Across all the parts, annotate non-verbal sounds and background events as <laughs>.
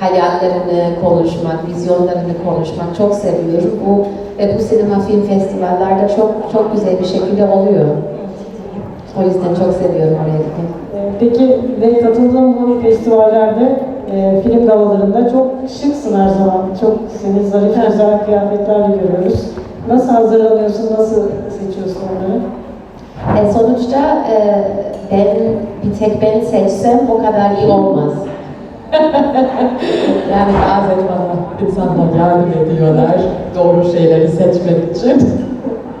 hayallerini konuşmak, vizyonlarını konuşmak çok seviyorum. Bu ve bu sinema film festivallerde çok çok güzel bir şekilde oluyor. O yüzden çok seviyorum oraya gitmeyi. Ee, Peki ve katıldığın bu festivallerde e, film galalarında çok şıksın her zaman. Çok seni zarif güzel kıyafetlerle görüyoruz. Nasıl hazırlanıyorsun, nasıl seçiyorsun onları? E, sonuçta e, ben bir tek ben seçsem o kadar iyi olmaz. <laughs> Yani bazen bana insanlar yardım ediyorlar doğru şeyleri seçmek için.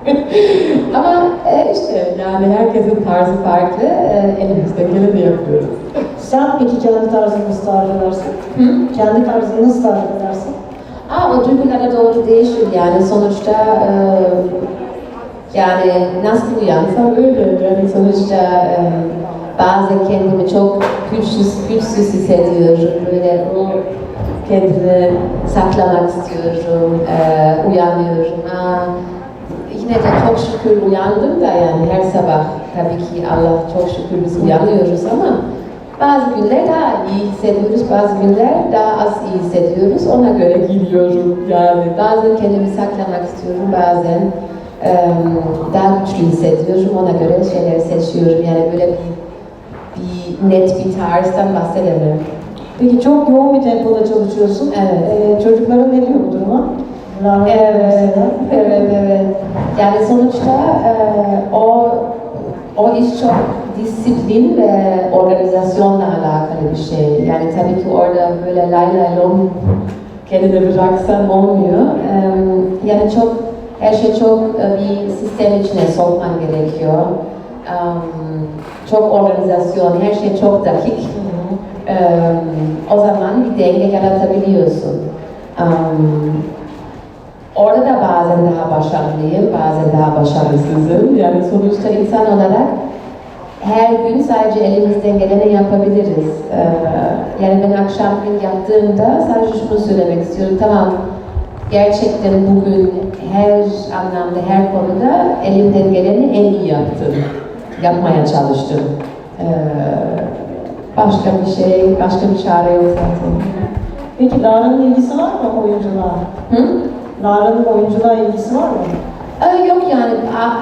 <laughs> Ama e, işte yani herkesin tarzı farklı, e, elimizden geleni yapıyoruz. Sen peki kendi tarzını nasıl tarif edersin? Kendi tarzını nasıl tarif edersin? Aa, o duygulara doğru değişir yani sonuçta e, yani nasıl uyansam öyle yani sonuçta e, bazen kendimi çok güçsüz, güçsüz hissediyorum böyle o kendimi saklamak istiyorum, e, uyanıyorum. Aa, yine de çok şükür uyandım da yani her sabah tabii ki Allah çok şükür biz uyanıyoruz ama bazı günler daha iyi hissediyoruz, bazı günler daha az iyi hissediyoruz. Ona göre gidiyorum yani. Bazen kendimi saklamak istiyorum, bazen daha güçlü hissediyorum. Ona göre şeyleri seçiyorum. Yani böyle bir net bir tarzdan bahsedemem. Peki çok yoğun bir tempoda çalışıyorsun. Evet. Ee, çocukların ne diyor bu duruma? Evet, evet, evet. Yani sonuçta e, o o iş çok disiplin ve organizasyonla alakalı bir şey. Yani tabii ki orada böyle lay lay lom kendine bıraksan olmuyor. E, yani çok her şey çok e, bir sistem içine sokman gerekiyor. E, çok organizasyon, her şey çok dakik. E, o zaman bir denge yaratabiliyorsun. E, Orada da bazen daha başarılıyım, bazen daha başarısızım. Yani sonuçta insan olarak her gün sadece elimizden geleni yapabiliriz. Ee, yani ben akşam gün yaptığımda sadece şunu söylemek istiyorum. Tamam, gerçekten bugün her anlamda, her konuda elimden geleni en iyi yaptım. Yapmaya çalıştım. Ee, başka bir şey, başka bir çare yok zaten. Peki Lara'nın ilgisi var mı oyunculuğa? Hı? Lara'nın oyunculuğa ilgisi var mı? Ee, Yok yani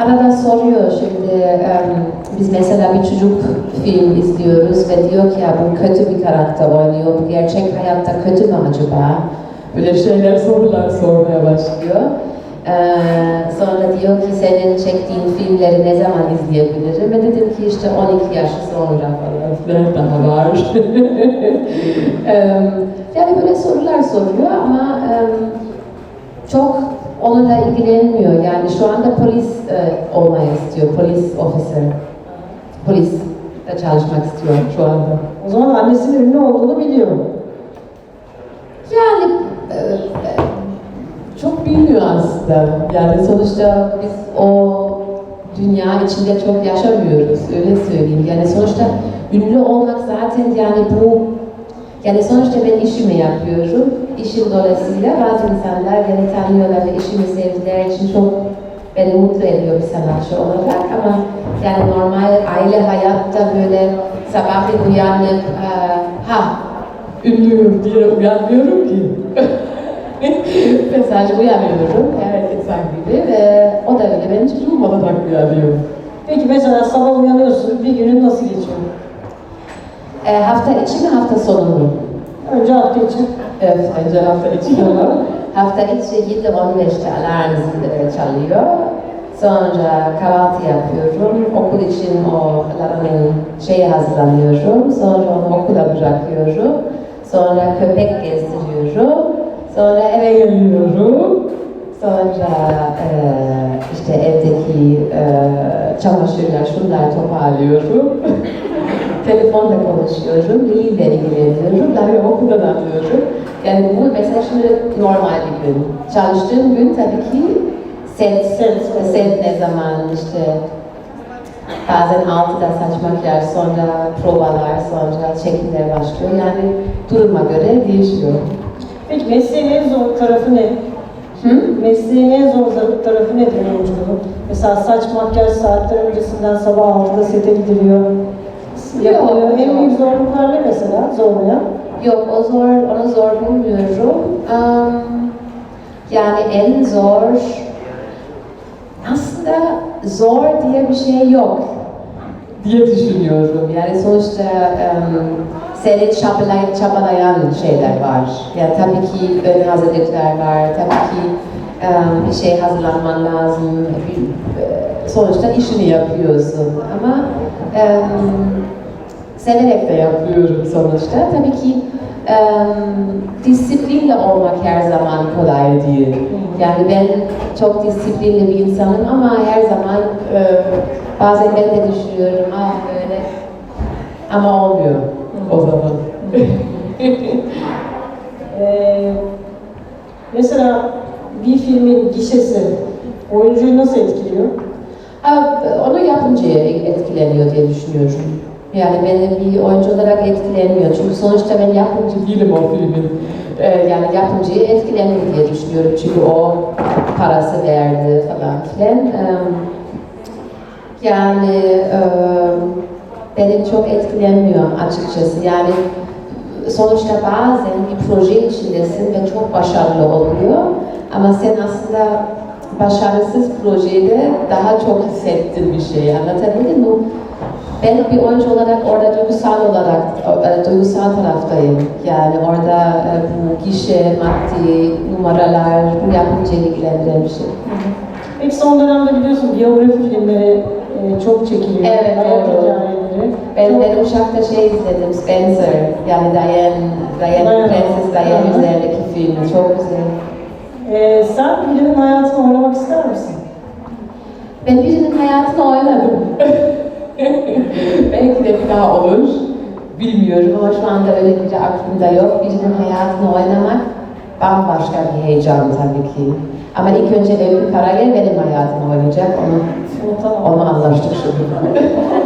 arada soruyor şimdi em, biz mesela bir çocuk film izliyoruz ve diyor ki ya bu kötü bir karakter oynuyor, bu gerçek hayatta kötü mü acaba? Böyle şeyler sorular sormaya başlıyor. Ee, sonra diyor ki senin çektiğin filmleri ne zaman izleyebilirim? Ve dedim ki işte 12 yaş sonra falan daha var. <laughs> Em, yani böyle sorular soruyor ama em, çok onunla ilgilenmiyor. Yani şu anda polis e, olmayı istiyor, polis officer. Polis de çalışmak istiyor şu anda. O zaman annesinin ünlü olduğunu biliyor. Yani e, e, çok bilmiyor aslında. Yani sonuçta biz o dünya içinde çok yaşamıyoruz, öyle söyleyeyim. Yani sonuçta ünlü olmak zaten yani bu yani sonuçta ben işimi yapıyorum. İşim dolayısıyla bazı insanlar beni tanıyorlar ve işimi sevdiler için çok beni mutlu ediyor bir sanatçı olarak ama yani normal aile hayatta böyle sabahleyin uyanıp ha ünlüyüm diye uyanmıyorum ki. Sadece uyanıyorum her insan gibi ve o da öyle ben hiç durmadan uyanıyorum. Peki mesela sabah uyanıyorsun, bir günün nasıl geçiyor? E, hafta içi mi hafta sonu mu? Önce hafta içi. Evet, önce hafta içi <laughs> hafta içi 7-15'te alarm zili çalıyor. Sonra kahvaltı yapıyorum. Okul için o Lara'nın şeyi hazırlanıyorum. Sonra onu okula bırakıyorum. Sonra köpek gezdiriyorum. Sonra eve geliyorum. Sonra eee, işte evdeki eee çamaşırlar, şunlar toparlıyorum. <laughs> Telefonla konuşuyorum, maille ilgileniyorum, daha okuldan alıyorum. Yani bu mesela şimdi normal bir gün. Çalıştığım gün tabii ki set, set, set ne zaman işte bazen 6'da saç makyaj, sonra provalar, sonra çekimler başlıyor. Yani duruma göre değişiyor. Peki mesleğin en zor tarafı ne? Hı? Mesleğin en zor tarafı nedir oyunculuğun? Mesela saç makyaj saatler öncesinden sabah 6'da sete gidiliyor. Yapılıyor. Yok, En büyük zorluklar ne mesela zorlayan? Yok, o zor, onu zor bulmuyorum. Am, yani en zor, aslında zor diye bir şey yok diye düşünüyorum. Yani sonuçta um, seni çabalay, çabalayan şeyler var. Yani tabii ki ön hazırlıklar var, tabii ki em, bir şey hazırlanman lazım. E, sonuçta işini yapıyorsun ama em, severek de yapıyorum sonuçta. Tabii ki em, disiplinle olmak her zaman kolay değil. Yani ben çok disiplinli bir insanım ama her zaman e, bazen ben de düşünüyorum ah böyle ama olmuyor o zaman. <laughs> Ee, mesela bir filmin gişesi oyuncuyu nasıl etkiliyor? Ha, Onu yapımcıya etkileniyor diye düşünüyorum. Yani beni bir oyuncu olarak etkilemiyor. Çünkü sonuçta ben yapımcı değilim o filmin. Ee, yani yapımcıyı etkileniyor diye düşünüyorum. Çünkü o parası verdi falan filan. Ee, yani e, beni çok etkilenmiyor açıkçası. Yani sonuçta bazen bir proje içindesin ve çok başarılı oluyor. Ama sen aslında başarısız projede daha çok hissettiğin bir şey. Anlatabildim mi? Ben bir oyuncu olarak orada duygusal olarak, e, duygusal taraftayım. Yani orada e, bu gişe, maddi, numaralar, bu yapımcıyı ilgilendiren bir şey. Peki son dönemde biliyorsun biyografi filmleri e, çok çekiliyor. Evet, doğru. Ben, ben Uşak'ta şey izledim, Spencer. Yani Diane, Diane, Diane. Prenses Diane Hı üzerindeki film. Çok güzel. Ee, sen birinin hayatını oynamak ister misin? Ben birinin hayatını oynadım. <laughs> Belki de bir daha olur. Bilmiyorum ama şu anda öyle biri aklımda yok. Birinin hayatını oynamak bambaşka bir heyecan tabii ki. Ama ilk önce Öykü Karagel benim hayatımı oynayacak. Onu, onu anlaştık şimdi. <laughs>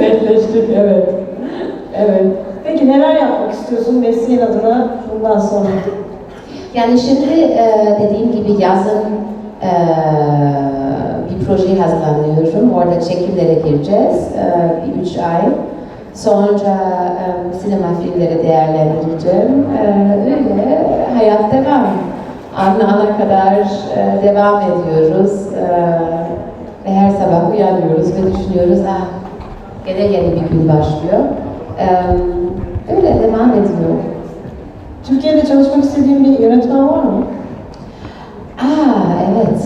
Netleştik, evet. Evet. Peki neler yapmak istiyorsun mesleğin adına bundan sonra? Yani şimdi e, dediğim gibi yazın e, bir proje hazırlanıyorum. Orada çekimlere gireceğiz. E, bir üç ay. Sonra sinema filmleri değerlendireceğim. Öyle hayat devam. Ana ana kadar devam ediyoruz. E, uyanıyoruz ve düşünüyoruz, ah gene yeni bir gün başlıyor. E, öyle devam ediyor. Türkiye'de çalışmak istediğin bir yönetmen var mı? Aa evet.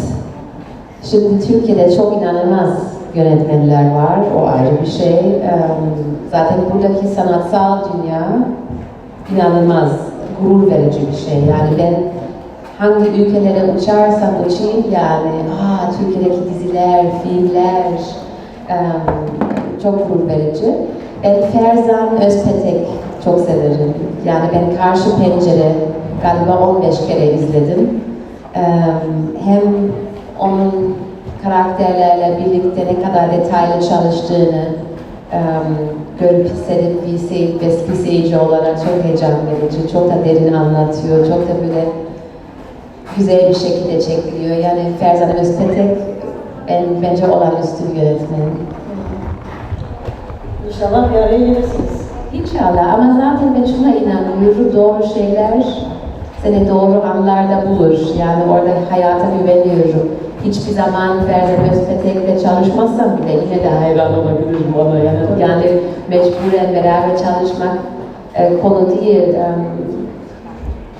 Şimdi Türkiye'de çok inanılmaz yönetmenler var. O ayrı bir şey. Eee, Zaten buradaki sanatsal dünya inanılmaz gurur verici bir şey. Yani ben hangi ülkelere uçarsam uçayım yani aa Türkiye'deki diziler, filmler eee, çok gurur verici. Ben Ferzan Özpetek çok severim. Yani ben Karşı Pencere galiba 15 kere izledim. Eee, hem onun karakterlerle birlikte ne kadar detaylı çalıştığını eee, görüp hissedip bir, sey, bir seyirci olarak çok heyecan verici, çok da derin anlatıyor, çok da böyle güzel bir şekilde çekiliyor. Yani Ferzan Özpetek ben, bence olağanüstü bir yönetmen. İnşallah bir araya gelirsiniz. İnşallah ama zaten ben şuna inanıyorum, doğru şeyler seni doğru anlarda bulur. Yani orada hayata güveniyorum. Hiçbir zaman Ferzan Özpetek'le çalışmazsam bile yine de hayran olabilirim ona. Yani, yani mecburen beraber çalışmak e, konu değil. E,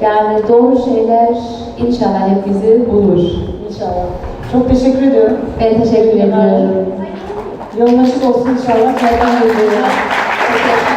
yani doğru şeyler inşallah hep bizi bulur. İnşallah. Çok teşekkür ediyorum. Ben teşekkür ediyorum. Yolun açık olsun inşallah. Bey'e. Teşekkürler.